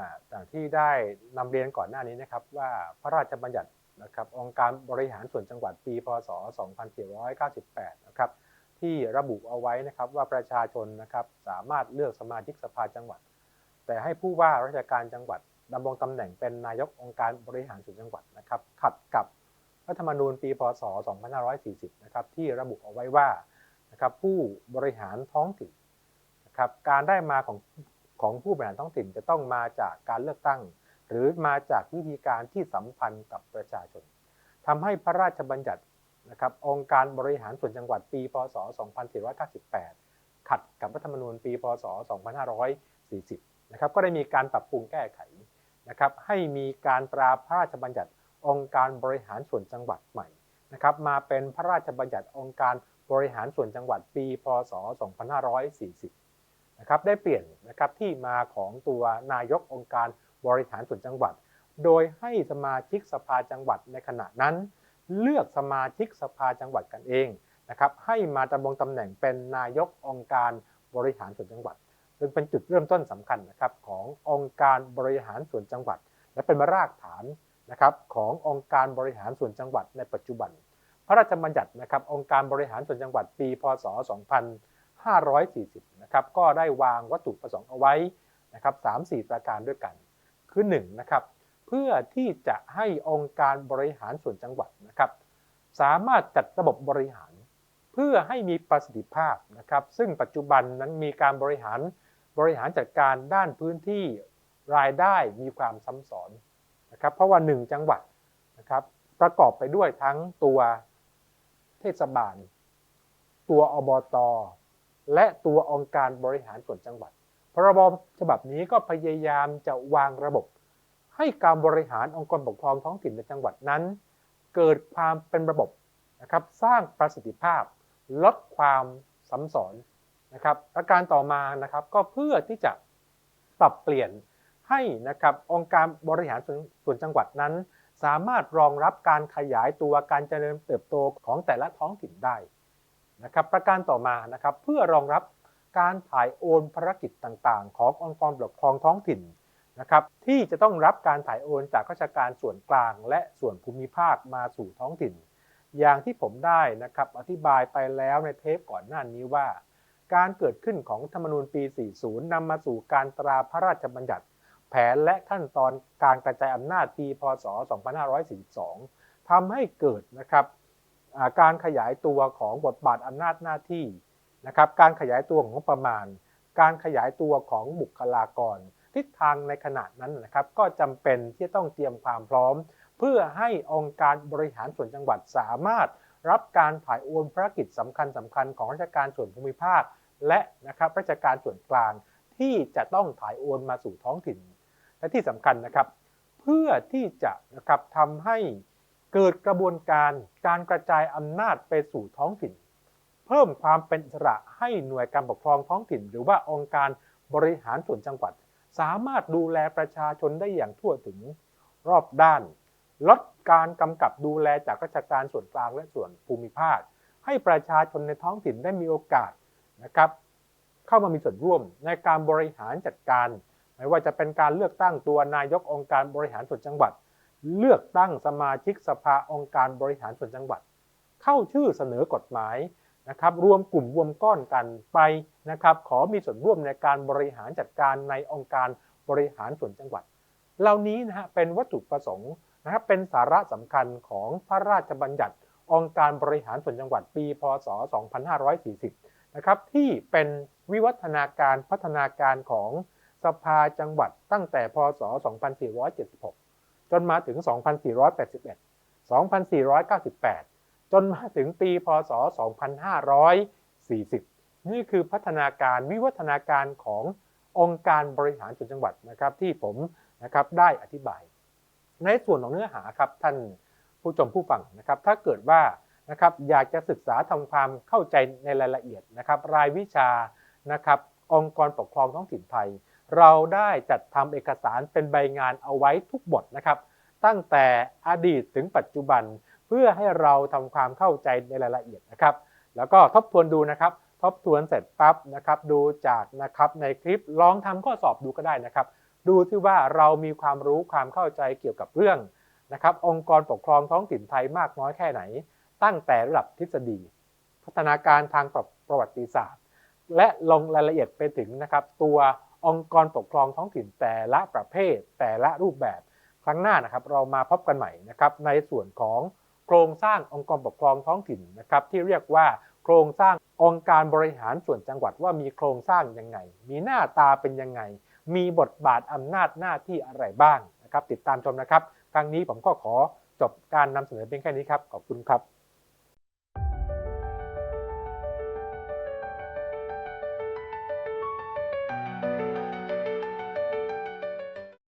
อ่าอย่างที่ได้นำเรียนก่อนหน้านี้นะครับว่าพระราชบัญญัตินะครับองค์การบริหารส่วนจังหวัดปีพศ 2498 นะครับที่ระบุเอาไว้นะครับว่าประชาชนนะครับสามารถเลือกสมาชิกสภาจังหวัด แต่ให้ผู้ว่าราชการจังหวัดดำรงตำแหน่งเป็นนายกองค์การบริหารส่วนจังหวัดนะครับขัดกับรัฐธรรมนูญปีพศ 2540 นะครับที่ระบุเอาไว้ว่านะครับผู้บริหารท้องถิ่นนะครับการได้มาของ ของผู้บริหารท้องถิ่นจะต้องมาจากการเลือกตั้ง หรือมาจากวิธีการที่สัมพันธ์กับประชาชนทำให้พระราชบัญญัตินะครับองค์การบริหารส่วนจังหวัดปีพศ 2498 ขัดกับรัฐธรรมนูญปีพศ 2540 นะครับก็ได้มีการปรับปรุงแก้ไขนะครับให้มีการตราพระราชบัญญัติองค์การบริหารส่วนจังหวัดใหม่นะครับมาเป็นพระราชบัญญัติองค์การบริหารส่วนจังหวัดปีพศ 2540 นะครับได้เปลี่ยนนะครับที่มาของตัวนายกองค์การบริหารส่วนจังหวัด โดยให้สมาชิกสภาจังหวัดในขณะนั้น เลือกสมาชิกสภาจังหวัดกันเองนะครับให้มาดำรงตำแหน่งเป็นนายกองค์การบริหารส่วนจังหวัดซึ่งเป็นจุดเริ่มต้นสำคัญนะครับขององค์การบริหารส่วนจังหวัด และเป็นรากฐานนะครับขององค์การบริหารส่วนจังหวัดในปัจจุบัน พระราชบัญญัตินะครับองค์การบริหารส่วนจังหวัดปี พศ 2540 นะครับก็ได้วางวัตถุประสงค์เอาไว้นะครับ3-4ประการด้วยกัน คือ1นะครับเพื่อที่จะให้องค์การบริหารส่วนจังหวัดนะครับสามารถจัดระบบบริหาร เพื่อให้มีประสิทธิภาพนะครับซึ่งปัจจุบันนั้นมีการบริหารบริหารจัดการด้านพื้นที่รายได้มีความซ้ำซ้อนนะครับเพราะว่า 1 จังหวัดนะครับประกอบไปด้วยทั้งตัวเทศบาล ตัวอบต และตัวองค์การบริหารส่วนจังหวัด พรบฉบับนี้ก็พยายามจะวางระบบ ให้การบริหารองค์กรปกครองท้องถิ่นในจังหวัดนั้น เกิดความเป็นระบบนะครับสร้างประสิทธิภาพ ลดความซ้ำซ้อนนะครับประการต่อมานะครับก็เพื่อที่จะปรับเปลี่ยนให้นะครับองค์การบริหารส่วนจังหวัดนั้น สามารถรองรับการขยายตัวการเจริญเติบโตของแต่ละท้องถิ่นได้ นะครับประการต่อมานะครับเพื่อรองรับการถ่ายโอนภารกิจต่างๆ ขององค์กรปกครองท้องถิ่นนะครับที่จะต้องรับการถ่ายโอนจากราชการส่วนกลาง และส่วนภูมิภาคมาสู่ท้องถิ่น อย่างที่ผมได้นะครับอธิบายไปแล้วในเทปก่อนหน้านี้ว่า การเกิดขึ้นของธรรมนูญปี 40 นำมาสู่การตราพระราชบัญญัติ แผนและขั้นตอนการกระจายอำนาจปีพศ 2542ทำให้เกิดนะครับ การขยายตัวของบทบาทอำนาจหน้าที่นะครับการขยายตัวของงบประมาณ การขยายตัวของบุคลากร ทิศทางในขณะนั้นนะครับก็จำเป็นที่ต้องเตรียมความพร้อม เพื่อให้องค์การบริหารส่วนจังหวัดสามารถ รับการถ่ายโอนภารกิจสำคัญสำคัญของราชการส่วนภูมิภาค และนะครับราชการส่วนกลางที่จะต้องถ่ายโอนมาสู่ท้องถิ่น และที่สำคัญนะครับ เพื่อที่จะนะครับทำให้ เกิดกระบวนการการกระจายอำนาจไปสู่ท้องถิ่น เพิ่มความเป็นอิสระให้หน่วยการปกครองท้องถิ่น หรือว่าองค์การบริหารส่วนจังหวัด สามารถดูแลประชาชนได้อย่างทั่วถึงรอบด้าน ลดการกำกับดูแลจากราชการส่วนกลางและส่วนภูมิภาค ให้ประชาชนในท้องถิ่นได้มีโอกาสนะครับเข้ามามีส่วนร่วมในการบริหารจัดการ ไม่ว่าจะเป็นการเลือกตั้งตัวนายกองค์การบริหารส่วนจังหวัด เลือกตั้งสมาชิกสภาองค์การบริหารส่วนจังหวัด เข้าชื่อเสนอกฎหมายนะครับรวมกลุ่มรวมก้อนกันไปนะครับขอมีส่วนร่วมในการบริหารจัดการในองค์การบริหารส่วนจังหวัด เหล่านี้นะฮะเป็นวัตถุประสงค์นะครับเป็นสาระสำคัญของพระราชบัญญัติ องค์การบริหารส่วนจังหวัดปี พศ 2540 นะครับที่เป็นวิวัฒนาการพัฒนาการของสภาจังหวัดตั้งแต่พศ 2476 จนมาถึง 2481 2498 จนมาถึงปีพศ 2540 นี่คือพัฒนาการวิวัฒนาการขององค์การบริหารส่วนจังหวัดนะครับที่ผมนะครับได้อธิบาย ในส่วนของเนื้อหาครับท่านผู้ชมผู้ฟังนะครับถ้าเกิดว่านะครับอยากจะศึกษาทำความเข้าใจในรายละเอียดนะครับรายวิชานะครับองค์กรปกครองท้องถิ่นไทย เราได้จัดทำเอกสารเป็นใบงานเอาไว้ทุกบทนะครับ ตั้งแต่อดีตถึงปัจจุบัน เพื่อให้เราทำความเข้าใจในรายละเอียดนะครับ แล้วก็ทบทวนดูนะครับทบทวนเสร็จปั๊บนะครับ ดูจากนะครับในคลิปลองทำข้อสอบดูก็ได้นะครับ ดูที่ว่าเรามีความรู้ความเข้าใจเกี่ยวกับเรื่องนะครับ องค์กรปกครองท้องถิ่นไทยมากน้อยแค่ไหน ตั้งแต่ระดับทฤษฎี พัฒนาการทางประวัติศาสตร์ และลงรายละเอียดไปถึงนะครับ ตัว องค์กรปกครองท้องถิ่นแต่ละประเภท แต่ละรูปแบบ ครั้งหน้านะครับเรามาพบกันใหม่นะครับในส่วนของโครงสร้างองค์กรปกครองท้องถิ่นนะครับที่เรียกว่าโครงสร้างองค์การบริหารส่วนจังหวัดว่ามีโครงสร้างยังไง มีหน้าตาเป็นยังไง มีบทบาทอำนาจหน้าที่อะไรบ้างนะครับ ติดตามชมนะครับ ครั้งนี้ผมก็ขอจบการนำเสนอเพียงแค่นี้ครับ ขอบคุณครับ